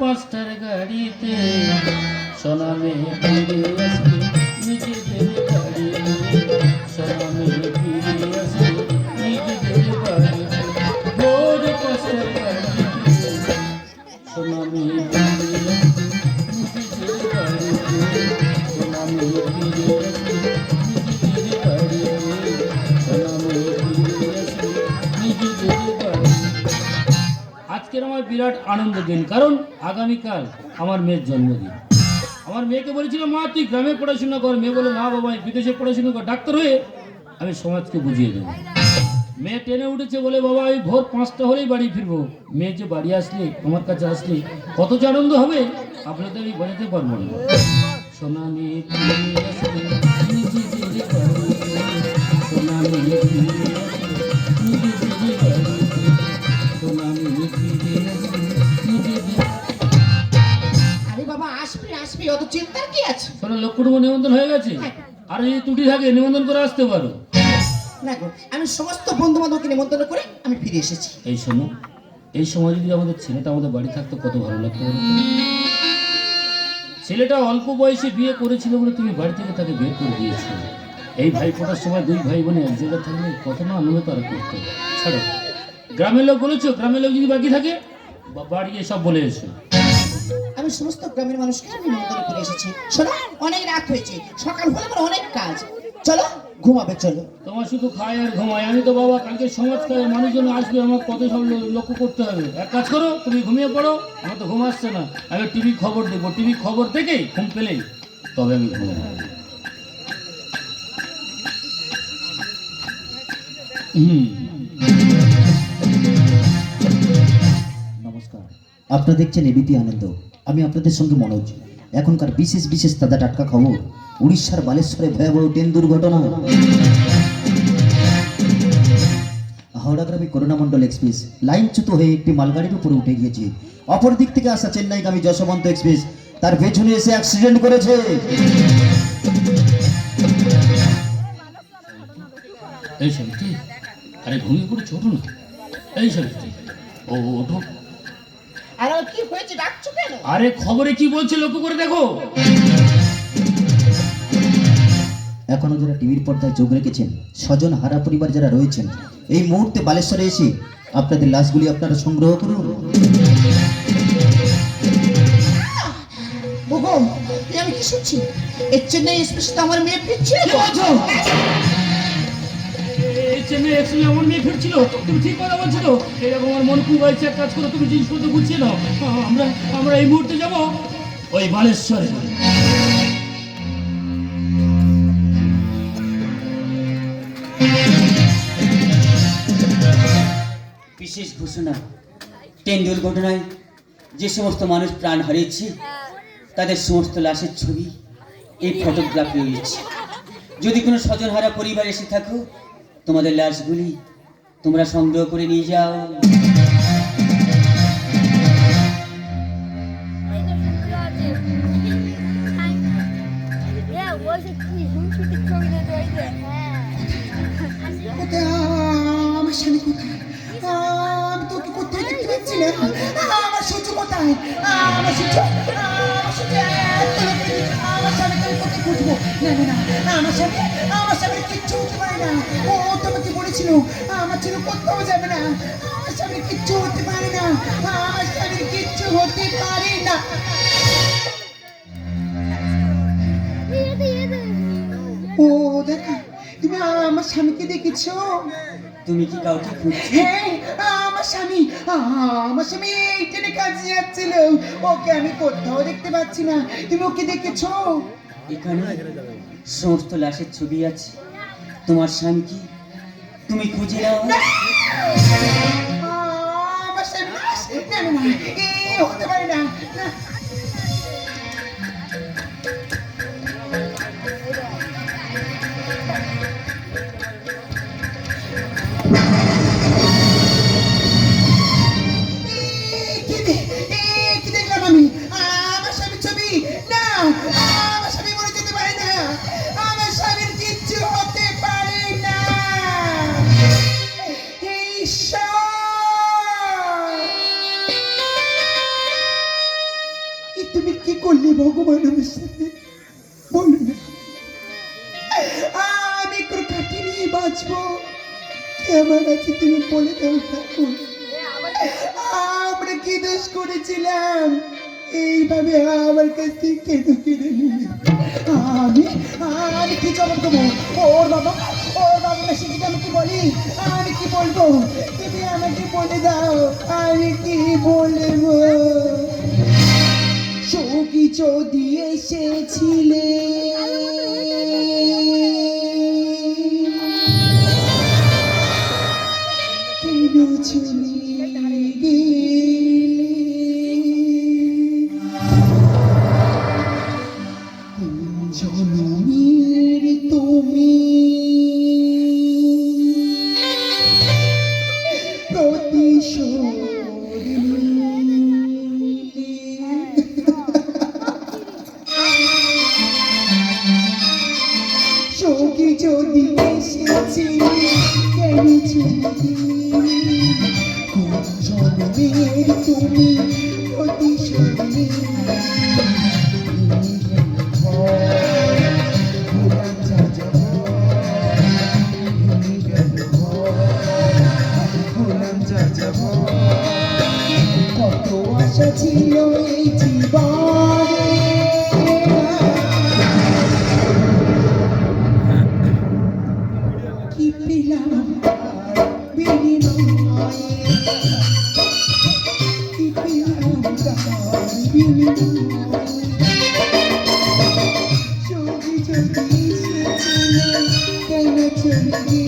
পাঁচটার গাড়িতে। সোনামে ফিরে বিরাট আনন্দ দিন, কারণ আগামীকাল আমার মেয়ের জন্মদিন। আমার মেয়েকে বলেছিল মা, তুই গ্রামে পড়াশোনা কর। মেয়ে বলে না বাবা, বিদেশে পড়াশোনা কর। ডাক্তার হয়ে আমি সমাজকে বুঝিয়ে দেবো। মেয়ে ট্রেনে উঠেছে বলে, বাবা, আমি ভোর পাঁচটা হলেই বাড়ি ফিরবো। মেয়ে যে বাড়ি আসলে, আমার কাছে আসলে কত যে আনন্দ হবে, আপনাদের আমি বোঝাতে পারব না। সোনা আসবি অত চিন্তার কি আছে? শোনো কুটুম্ব নিমন্ত্রণ হয়ে গেছে? আর যদি ত্রুটি থাকে নিমন্ত্রণ করে আসতে পারো। না গো আমি সমস্ত বন্ধু বান্ধবকে নিমন্ত্রণ করে আমি ফিরে এসেছি। এই শোনো এই সময় যদি আমাদের ছেলেটা আমাদের বাড়ি থাকতো কত ভালো লাগতো ছেলেটা অল্প বয়সে বিয়ে করেছিল বলে তুমি বাড়ি থেকে তাকে বের করে দিয়েছ এই ভাই ফোটার সময় দুই ভাই বোনে এক জায়গায় থাকলে কত না আনন্দ তারা করতো। ছাড়ো। গ্রামের লোক বলেছ গ্রামের লোক যদি বাকি থাকে বাড়ি গিয়ে সব বলে এসো। আমি সমস্ত গ্রামের মানুষকে আমি নিমন্ত্রণ করে এসেছি। শোনো অনেক রাত হয়েছে। সকাল হলে আমার অনেক কাজ। চলো ঘুমাবে চলো। তোমার শুধু খায় আর ঘুমায়। আমি তো বাবা কালকে সমাজ খায় মানুষজন আসবে আমার কত সব লক্ষ্য করতে হবে। এক কাজ করো তুমি ঘুমিয়ে পড়ো আমার তো ঘুম আসছে না। আমি টিভি খবর দেখব। টিভি খবর দেখেই ঘুম পেলেই তবে আমি ঘুমাবো। হুম। নমস্কার। আপনারা দেখছেন এবিপি আনন্দ। আমি আপনাদের সঙ্গে মনোজ এখনকার বিশেষ বিশেষ তাজা টাটকা খবর উড়িষ্যার বালেশ্বরে ভয়াবহ ট্রেন দুর্ঘটনা হাওড়াগ্রামে করোনা মণ্ডল এক্সপ্রেস লাইনচ্যুত হয়ে একটি মালগাড়ির উপরে উঠে গিয়েছে অপর দিক থেকে আসা চেন্নাইগামী যশবন্ত এক্সপ্রেস তার পেছনে এসে অ্যাক্সিডেন্ট করেছে এই সাবিত্রী আরে ঘুমিয়ে পড়েছো ওঠো না এই সাবিত্রী ও, ওঠো আর কি হয়েছে? ডাকছো কেন? আরে খবরে কি বলছে লক্ষ্য করে দেখো। এখনও যারা টিভির পর্দায় চোখ রেখেছেন স্বজন হারা পরিবার যারা রয়েছেন এই মুহূর্তে বালেশ্বরে এসে আপনাদের লাশগুলি আপনারা সংগ্রহ করুন। ওগো আমি কি শুনছি? এর চেন্নাই এক্সপ্রেস আমার মেয়ে ফিরছে? চেন্নাই এক্সপ্রেস মেয়ে ফিরছিল, তুমি ঠিক কথা এরকম আমার মন খুব হয়েছে কাজ করো, তুমি জিনিসপত্র আমরা আমরা এই মুহূর্তে ওই বালেশ্বরে। বিশেষ ঘোষণা ট্রেন দুর্ঘটনায় যে সমস্ত মানুষ প্রাণ হারিয়েছে, তাদের সমস্ত লাশের ছবি এই ফটোগ্রাফি রয়েছে। যদি কোনো স্বজনহারা পরিবার এসে থাকো তোমাদের লাশগুলি তোমরা সংগ্রহ করে নিয়ে যাও আমার স্বামী কোথায় তোকে কোথায় কোথায়? আমার সূর্য আমার সূর্য। কোথায় আমার স্বামী আমার স্বামী কিচ্ছু হতে পারে না। ও তোমাকে বলেছিল, আমার ছেলে কোথাও যাবে না। আমার স্বামী কিচ্ছু হতে পারে না। আমার স্বামী কিচ্ছু হতে পারে না। ও, দেখা। তুমি আমার স্বামীকে দেখেছ? তুমি কি কাউকে খুঁজছো? আমার স্বামী আমার স্বামী এই ট্রেনে কাজে যাচ্ছিল। ওকে আমি কোথাও দেখতে পাচ্ছি না। তুমি ওকে দেখেছ? এখানে সমস্ত লাশের ছবি আছে। তোমার স্বামী কি? তুমি খুঁজে নাও। আমার স্বামী না না না হতে পারে না বাঁচবো? আমার কাছে তুমি বলে দাও ঠাকুর। আমরা কি দোষ করেছিলাম? এইভাবে আমার কাছ থেকে নিলে। আমি আমি কি জবাব দেবো? ওর বাবা ওর বাবা মেসেজকে আমি কি বলি? আমি কি বলব? তুমি আমাকে বলে দাও। আমি কি বলব? সৌকি যদি এসেছিলে কত কেন চলে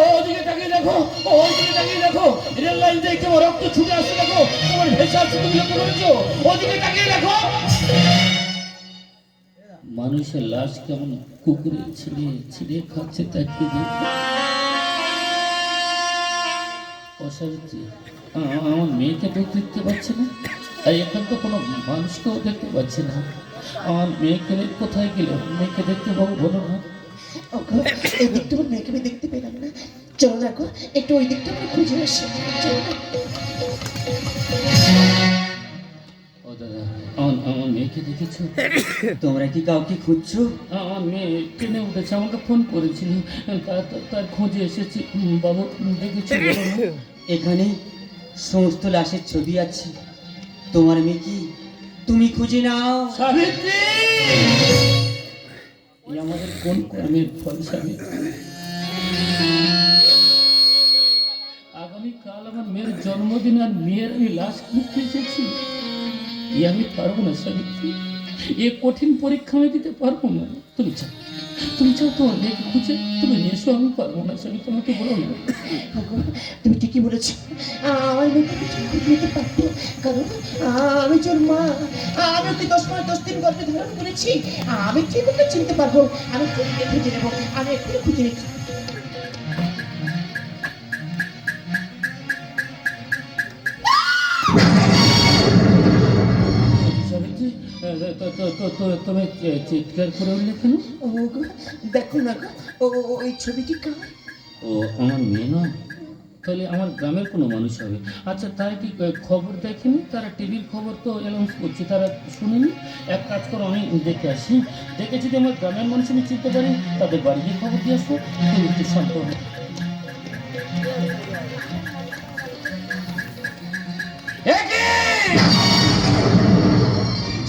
ওদিকে দেখো দেখো, রেল লাইন দেখো তুমি ওদিকে দেখো। মানুষের লাশ কেমন কুকুরে ছিঁড়ে ছিঁড়ে খাচ্ছে আ- আমার মেয়েকে তো দেখতে পাচ্ছে না? আর এখন তো কোনো মানুষকেও দেখতে পাচ্ছি না। আমার মেয়েকে কোথায় গেলে? মেয়েকে দেখতে পাবো বলো না? ওগো, এই মেয়েকে আমি দেখতে পেলাম না চলো দেখো একটু ওই দিকটা আমরা খুঁজে আসি তোমরা কি কাউকে খুঁজছো আমার ট্রেনে উঠেছে আমাকে ফোন করেছিল তার খোঁজে এসেছি বাবু দেখেছি এখানে সমস্ত লাশের ছবি আছে তোমার মেয়ে কি তুমি খুঁজে নাও সাবিত্রী এই আমাদের কোন কর্মের ফল সাবিত্রী আগামীকাল আমার মেয়ের জন্মদিন আর মেয়ের আমি লাশ খুঁজতে এসেছি। এ আমি পারব না সাবিত্রী এ কঠিন পরীক্ষা আমি দিতে পারব না। তুমি চাও তুমি চাও তো মেয়েকে খুঁজে, তুমি নিয়েছো আমি পারব না, সেটা তোমাকে বলো না। তুমি ঠিকই বলেছ। আমার মেয়েকে খুঁজে নিতে কারণ আমি তোর মা, আমি ওকে দশ মাস দশ দিন গল্পে ধারণ করেছি। আমি ঠিক ওকে চিনতে পারব আমি দেখে খুঁজে নেব, আমি এক্ষুনি খুঁজে নিচ্ছি। তুমি চিৎকার করে উঠলে কেন দেখো না ও ওই ছবিটি কার ও আমার মেয়ে নয় তাহলে আমার গ্রামের কোনো মানুষ হবে আচ্ছা তারা কি খবর দেখেনি তারা টিভির খবর তো অ্যানাউন্স করছে তারা শুনেনি এক কাজ করো আমি দেখে আসি দেখে যদি আমার গ্রামের মানুষ আমি চিনতে পারি তাদের বাড়ি গিয়ে খবর দিয়ে আসব তুমি একটু শান্ত হও।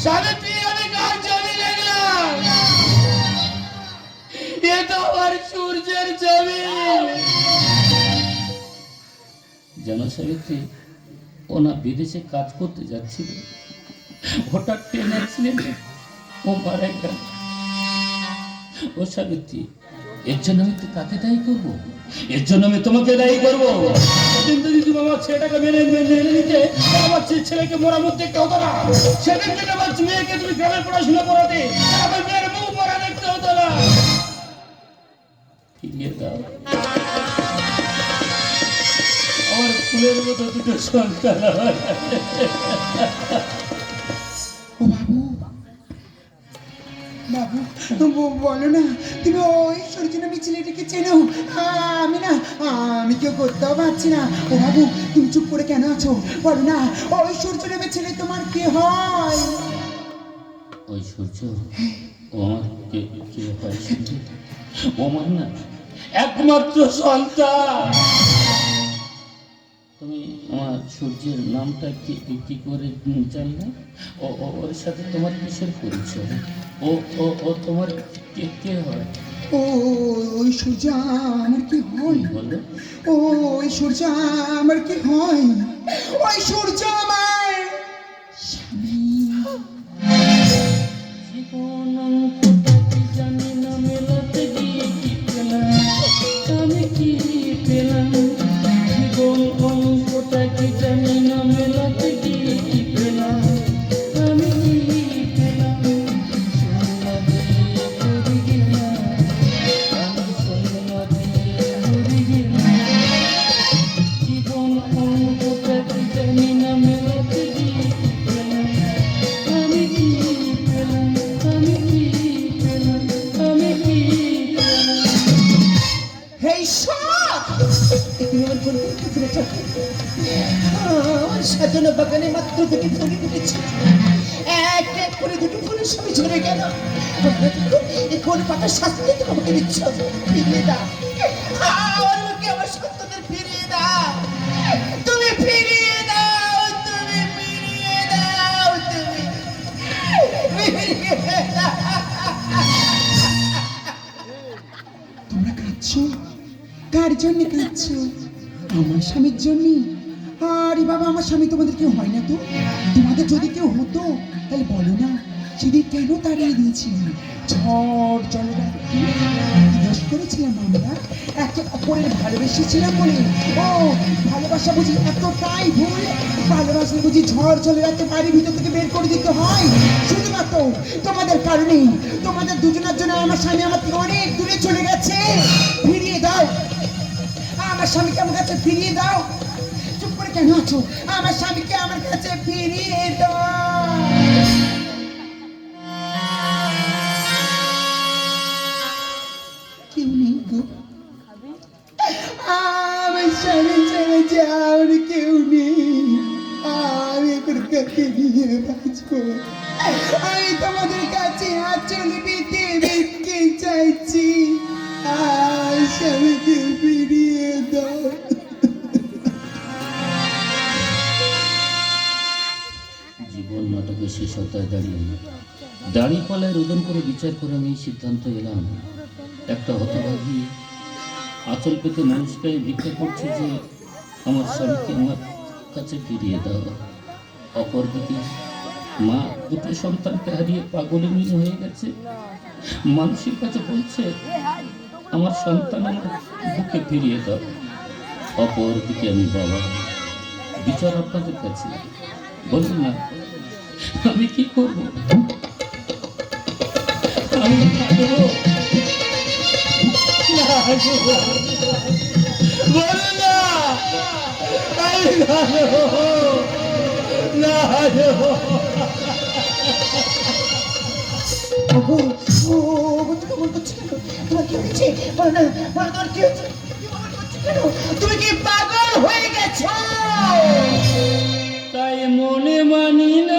সাবিত্রী, আমি কার ছবি দেখলাম? এ তো আমার সূর্যের না বিদেশে কাজ করতে যাচ্ছিল। হঠাৎ ট্রেন অ্যাক্সিডেন্টে ও মারা গেল। ও সাবিত্রী এর জন্য আমি তো কাকে দায়ী করব। এর জন্য আমি তোমাকে দায়ী করব। কিন্তু যদি তুমি আমার ছেলেটাকে মেনে মেনে নিতে, আমার ছেলেকে মরামত দেখতে হতো না। সেদিন থেকে আমার মেয়েকে তুমি গ্রামে পড়াশোনা করাতে, আমার মেয়ের মুখ মরা দেখতে হতো না। আমার ফুলের মতো দুটো সন্তান বাবু। বলো না, তুমি ওই সূর্যনবী ছেলেটাকে চেনো? আমি না আমি কেউ করতেও পারছি না। ও বাবু, তুমি চুপ করে কেন আছো? বলো না ওই সূর্যনবী ছেলে তোমার কে হয়? ওই সূর্য ও আমার কে কে হয়? আমার না, একমাত্র সন্তান। তুমি আমার সূর্যের নামটা কি কি করে জানলে? ওর সাথে তোমার কিসের পরিচয়? ও ও ও তোমার কে কে হয়? ও ওই সূর্য আমার কি হয়? বলো। ও ওই সূর্য আমার কি হয়? ওই সূর্য আমার এক এক করে দুটি ফুলের সঙ্গে ঝরে গেল। কোন পাতা শাস্তি তো আমাকে দিচ্ছ। ফিরিয়ে দাও। আমার মুখে আমার সন্তানের ফিরিয়ে দাও। তুমি ফিরিয়ে দাও, তুমি ফিরিয়ে দাও, তুমি তোমরা কাঁদছো? কার জন্য কাঁদছো? আমার স্বামীর জন্য? আরে বাবা, আমার স্বামী তোমাদের কেউ হয় না তো? তোমাদের যদি কেউ হতো, তাহলে বলো না, সেদিন কেন তাড়িয়ে দিয়েছিলাম ঝড় জলরাত্রি করেছিলাম আমরা। একে অপরের ভালোবেসেছিলাম বলে। ও, ভালোবাসা বুঝি এতটাই ভুল? ভালোবাসলে বুঝি ঝড় চলে রাখতে বাড়ির ভিতর থেকে বের করে দিতে হয়। শুধুমাত্র তোমাদের কারণেই তোমাদের দুজনের জন্য আমার স্বামী আমার থেকে অনেক দূরে চলে গেছে। ফিরিয়ে দাও। আমার স্বামীকে আমার কাছে ফিরিয়ে দাও। কেন আছো আমার স্বামীকে আমার কাছে ফিরিয়ে দাও। কেউ নেই গো আমার স্বামী ছেড়ে যাওয়ার কেউ নেই। আমি এখন কাকে নিয়ে বাঁচবো আমি তোমাদের কাছে আচল পেতে নাটকের শেষতায় দাঁড়িয়ে দাঁড়িয়ে পালায় রোদন করে বিচার করে আমি সিদ্ধান্ত এলাম। একটা হতভাগী আচল পেতে মানুষকে ভিক্ষা করছে যে আমার স্বামীকে আমার কাছে ফিরিয়ে দাও। অপরদিকে মা দুটো সন্তানকে হারিয়ে পাগলিনী হয়ে গেছে। মানুষের কাছে বলছে, আমার সন্তান আমার বুকে ফিরিয়ে দাও। অপরদিকে আমি বাবা, বিচার আপনাদের কাছে। বলুন না আমি কি করব? আমি তুমি তোমার কি হয়েছে বলো না বলো তোমার কি হয়েছে তুমি কেমন করছ কেন তুমি কি পাগল হয়ে গেছো? তাই মনে মানি না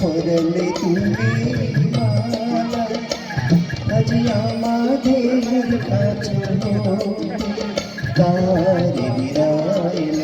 পরলে তুমি মালা। আজ আমাদের কাছে তার বিদায়